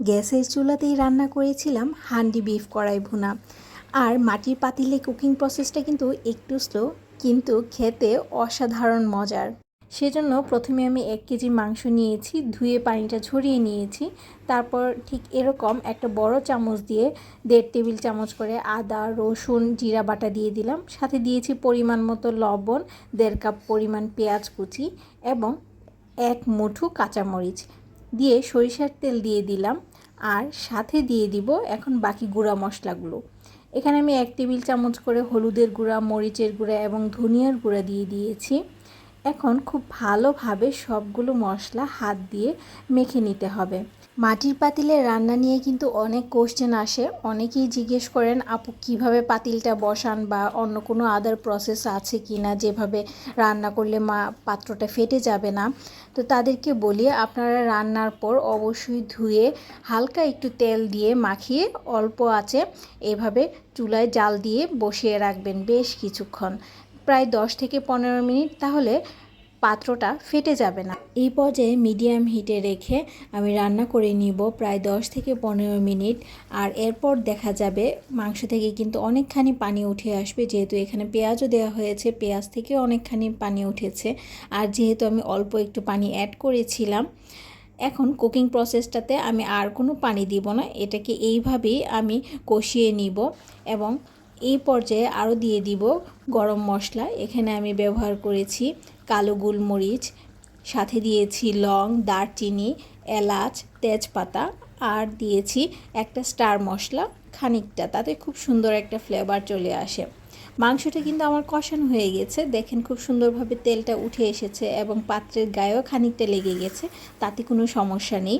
গ্যাসের চুলাতেই রান্না করেছিলাম হান্ডি বিফ কড়াই ভুনা। আর মাটির পাতিলে কুকিং প্রসেসটা কিন্তু একটু স্লো কিন্তু খেতে অসাধারণ মজার। সেজন্য প্রথমে আমি এক কেজি মাংস নিয়েছি, ধুয়ে পানিটা ঝরিয়ে নিয়েছি। তারপর ঠিক এরকম একটা বড় চামচ দিয়ে দেড় টেবিল চামচ করে আদা, রসুন, জিরা বাটা দিয়ে দিলাম। সাথে দিয়েছি পরিমাণ মতো লবণ, দেড় কাপ পরিমাণ পেঁয়াজ কুচি এবং এক মুঠো কাঁচামরিচ। দিয়ে সরিষার তেল দিয়ে দিলাম আর সাথে দিয়ে দিব এখন বাকি গুঁড়া মশলাগুলো। এখানে আমি এক টেবিল চামচ করে হলুদের গুঁড়া, মরিচের গুঁড়া এবং ধনিয়ার গুঁড়া দিয়ে দিয়েছি। এখন খুব ভালোভাবে সবগুলো মশলা হাত দিয়ে মেখে নিতে হবে। মাটির পাতিলে রান্না নিয়ে কিন্তু অনেক কোশ্চেন আসে। অনেকেই জিজ্ঞেস করেন, আপু, কীভাবে পাতিলটা বসান বা অন্য কোনো আদার প্রসেস আছে কি না যেভাবে রান্না করলে মা পাত্রটা ফেটে যাবে না? তো তাদেরকে বলি, আপনারা রান্নার পর অবশ্যই ধুয়ে হালকা একটু তেল দিয়ে মাখিয়ে অল্প আছে এভাবে চুলায় জাল দিয়ে বসিয়ে রাখবেন বেশ কিছুক্ষণ। প্রায় দশ থেকে পনেরো মিনিট তাহলে পাত্রটা ফেটে যাবে না। এই পর্যায়ে মিডিয়াম হিটে রেখে আমি রান্না করে নিব প্রায় দশ থেকে পনেরো মিনিট। আর এরপর দেখা যাবে মাংস থেকে কিন্তু অনেকখানি পানি উঠে আসবে। যেহেতু এখানে পেঁয়াজও দেওয়া হয়েছে, পেঁয়াজ থেকে অনেকখানি পানি উঠেছে। আর যেহেতু আমি অল্প একটু পানি অ্যাড করেছিলাম, এখন কুকিং প্রসেসটাতে আমি আর কোনো পানি দিব না। এটাকে এইভাবেই আমি কষিয়ে নিব এবং এই পর্যায়ে আরও দিয়ে দিব গরম মশলা। এখানে আমি ব্যবহার করেছি কালো গোলমরিচ, সাথে দিয়েছি লং, দারচিনি, এলাচ, তেজপাতা, আর দিয়েছি একটা স্টার মশলা, খানিকটা। তাতে খুব সুন্দর একটা ফ্লেভার চলে আসে। মাংসটা কিন্তু আমার কষানো হয়ে গেছে। দেখেন খুব সুন্দরভাবে তেলটা উঠে এসেছে এবং পাত্রের গায়েও খানিকটা লেগে গেছে, তাতে কোনো সমস্যা নেই।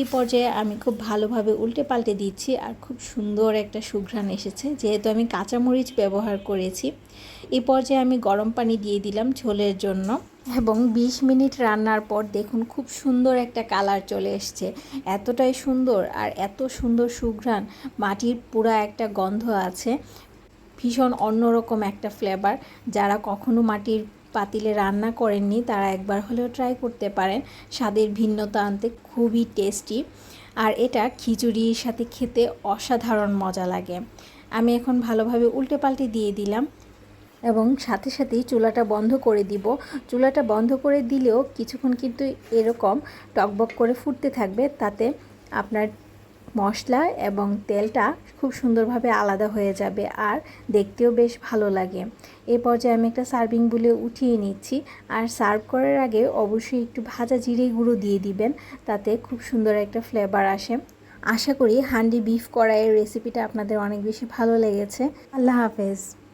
এই পর্যায়ে আমি খুব ভালোভাবে উল্টে পাল্টে দিচ্ছি আর খুব সুন্দর একটা সুঘ্রাণ এসেছে, যেহেতু আমি কাঁচামরিচ ব্যবহার করেছি। এই পর্যায়ে আমি গরম পানি দিয়ে দিলাম ঝোলের জন্য এবং ২০ মিনিট রান্নার পর দেখুন খুব সুন্দর একটা কালার চলে এসছে। এতটাই সুন্দর আর এত সুন্দর সুঘ্রাণ, মাটির পুরা একটা গন্ধ আছে। ভীষণ অন্যরকম একটা ফ্লেভার যারা কখনো মাটির পাতিলে রান্না করেননি, তারা একবার হলেও ট্রাই করতে পারেন। স্বাদের ভিন্নতা আনতে খুবই টেস্টি আর এটা খিচুড়ির সাথে খেতে অসাধারণ মজা লাগে। আমি এখন ভালোভাবে উল্টে পাল্টে দিয়ে দিলাম এবং সাথে সাথেই চুলাটা বন্ধ করে দিব। চুলাটা বন্ধ করে দিলেও কিছুক্ষণ কিন্তু এরকম টকবক করে ফুটতে থাকবে, তাতে আপনার মশলা এবং তেলটা খুব সুন্দরভাবে আলাদা হয়ে যাবে আর দেখতেও বেশ ভালো লাগে। এই পর্যায়ে আমি একটা সার্ভিং বলে উঠিয়ে নিচ্ছি আর সার্ভ করার আগে অবশ্যই একটু ভাজা জিরে গুঁড়ো দিয়ে দিবেন, তাতে খুব সুন্দর একটা ফ্লেভার আসে। আশা করি হান্ডি বিফ কড়াইয়ের রেসিপিটা আপনাদের অনেক বেশি ভালো লেগেছে। আল্লাহ হাফেজ।